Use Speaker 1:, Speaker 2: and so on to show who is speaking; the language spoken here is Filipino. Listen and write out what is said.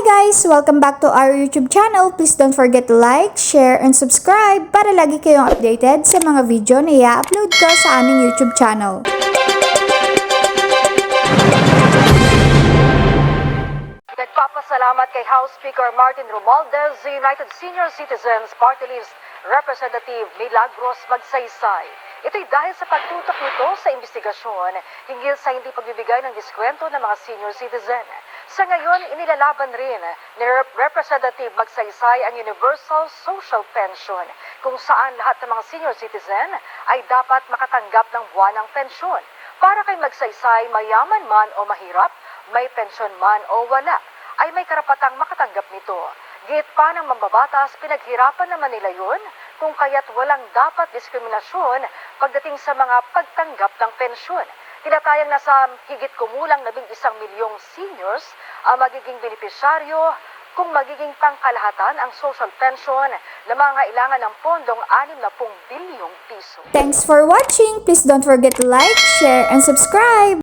Speaker 1: guys! Welcome back to our YouTube channel. Please don't forget to like, share, and subscribe para lagi kayong updated sa mga video na i-upload ko sa aming YouTube channel.
Speaker 2: Nagpapasalamat kay House Speaker Martin Romualdez, United Senior Citizens Party List Representative Milagros Magsaysay. Ito'y dahil sa pagtutok nito sa investigasyon hinggil sa hindi pagbibigay ng diskwento ng mga senior citizen. Sa ngayon, inilalaban rin ni Rep- Representative Magsaysay ang Universal Social Pension kung saan lahat ng mga senior citizen ay dapat makatanggap ng buwanang pensyon. Para kay Magsaysay, mayaman man o mahirap, may pensyon man o wala, ay may karapatang makatanggap nito. Git pa ng mambabatas, pinaghirapan naman nila yun, kung kaya't walang dapat diskriminasyon pagdating sa mga pagtanggap ng pensyon. Tinatayang nasa higit kumulang labing isang milyong seniors ang magiging benepisyaryo kung magiging pangkalahatan ang social pension na mga ilangan ng pondong 60 bilyong piso.
Speaker 1: Thanks for watching! Please don't forget to like, share, and subscribe!